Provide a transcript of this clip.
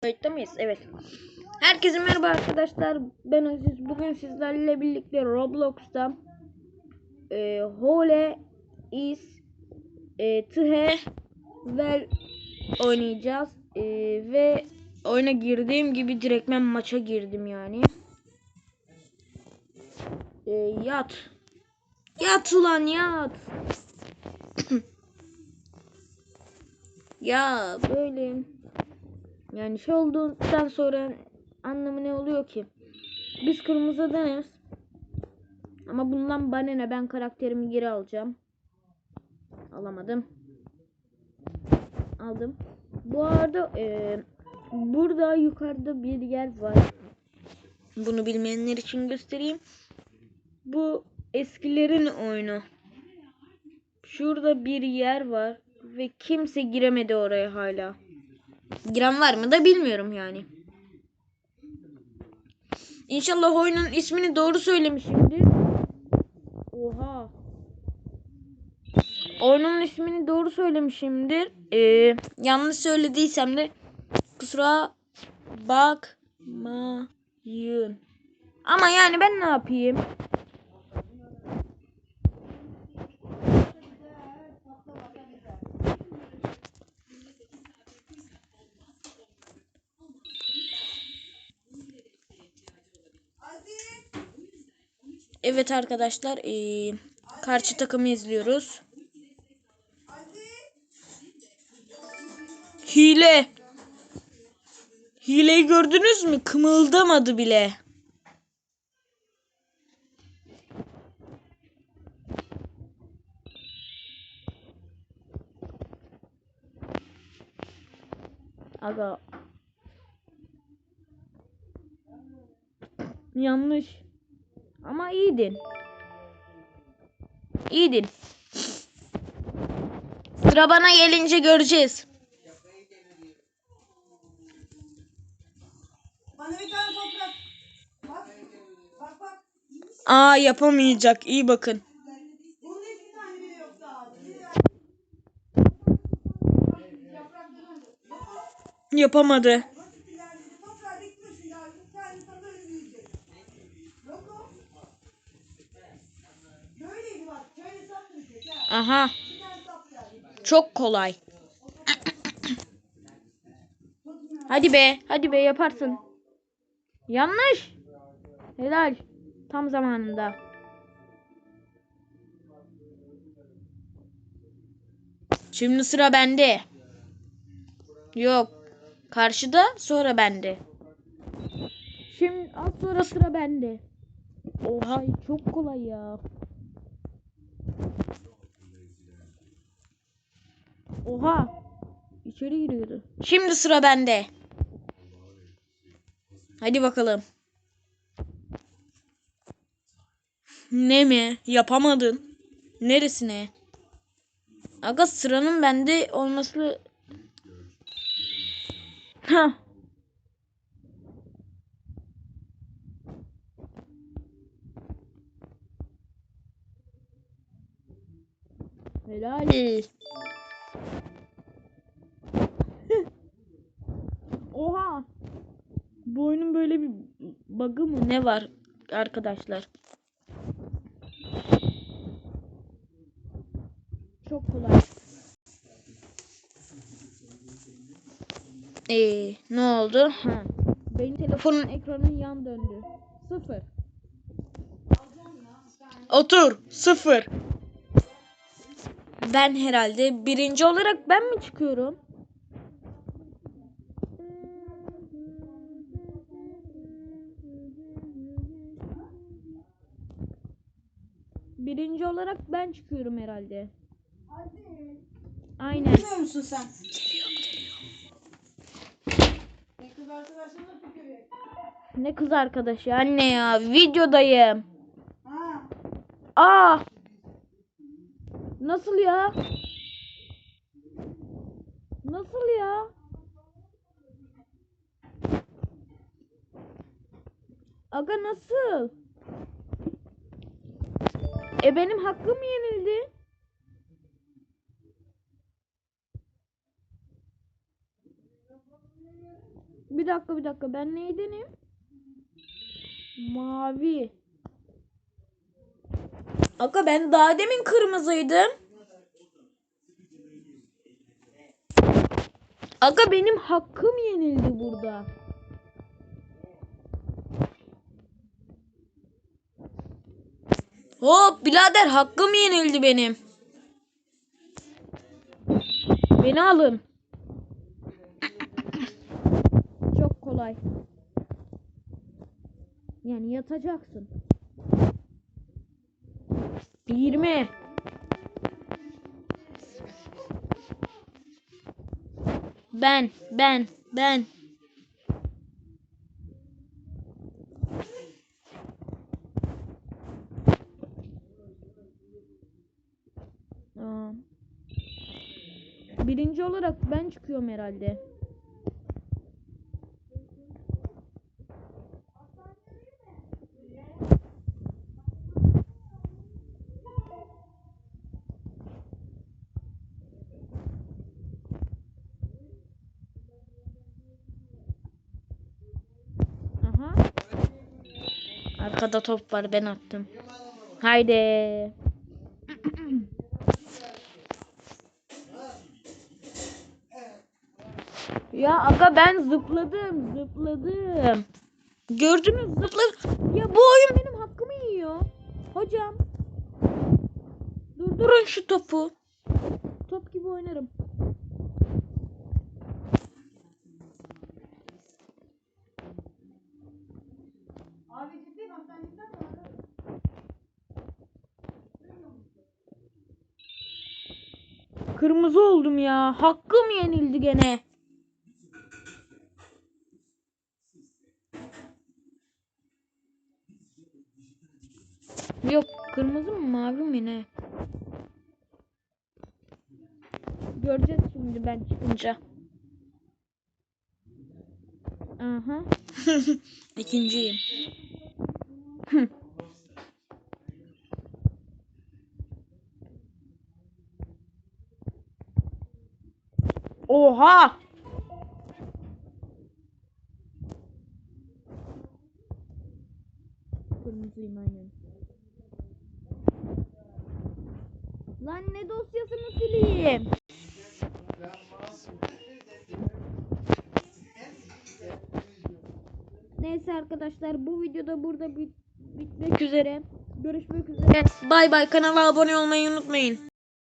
Kayıtta mıyız? Evet. Herkese merhaba arkadaşlar. Ben Aziz. Bugün sizlerle birlikte Roblox'ta e, Hole is e, Tıhe Vel oynayacağız. E, ve oyuna girdiğim gibi direktmen maça girdim yani. E, yat. Yat ulan yat. ya böyle yani şey olduktan sonra anlamı ne oluyor ki? Biz kırmızı deniz. Ama bundan bana ne ben karakterimi geri alacağım. Alamadım. Aldım. Bu arada e, burada yukarıda bir yer var. Bunu bilmeyenler için göstereyim. Bu eskilerin oyunu. Şurada bir yer var ve kimse giremedi oraya hala. Giren var mı da bilmiyorum yani. İnşallah oyunun ismini doğru söylemişimdir. Oha. Oyunun ismini doğru söylemişimdir. Ee, yanlış söylediysem de kusura bakmayın. Ama yani ben ne yapayım? Evet arkadaşlar, ee, karşı takımı izliyoruz. Hile. Hileyi gördünüz mü? Kımıldamadı bile. Aga. Yanlış. Ama iyiydin. İyiydin. Sıra bana gelince göreceğiz. Aa yapamayacak. İyi bakın. Bunun Aha. Çok kolay. Hadi be. Hadi be yaparsın. Yanlış. Helal. Tam zamanında. Şimdi sıra bende. Yok. Karşıda sonra bende. Şimdi az sonra sıra bende. Oha çok kolay ya. Oha. İçeri giriyordu. Şimdi sıra bende. Hadi bakalım. Ne mi? Yapamadın. Neresine? Aga sıranın bende olması... Ha. Helal. Bu oyunun böyle bir bug'ı mı ne var arkadaşlar? Çok kolay. Ee, ne oldu? Ha. Benim telefonun ekranı yan döndü. Sıfır. Otur. Sıfır. Ben herhalde birinci olarak ben mi çıkıyorum? Birinci olarak ben çıkıyorum herhalde. Aynen. Biliyor musun sen? Ne kız tükürüyor. Ne kız arkadaşı anne ya videodayım. Ha. Aa! Nasıl ya? Nasıl ya? Aga nasıl? E benim hakkım yenildi. Bir dakika bir dakika ben neydenim? Mavi. Aga ben daha demin kırmızıydım. Aga benim hakkım yenildi burada. Hop birader hakkım yenildi benim. Beni alın. Çok kolay. Yani yatacaksın. 20. Ben, ben, ben. Aa. Birinci olarak ben çıkıyorum herhalde. Arkada top var ben attım. Haydi. Ya aga ben zıpladım zıpladım. Gördünüz zıpladım. Ya bu oyun benim hakkımı yiyor. Hocam. Durdurun şu topu. Top gibi oynarım. Abi ciddi mi? Hastaneden mi? Kırmızı oldum ya. Hakkım yenildi gene. Yok kırmızı mı mavi mi ne? Göreceğiz şimdi ben çıkınca. Aha. İkinciyim. Oha! Kırmızıyım aynen. Sileyim? Neyse arkadaşlar bu videoda burada bit bitmek üzere. Görüşmek üzere. Bay bay kanala abone olmayı unutmayın.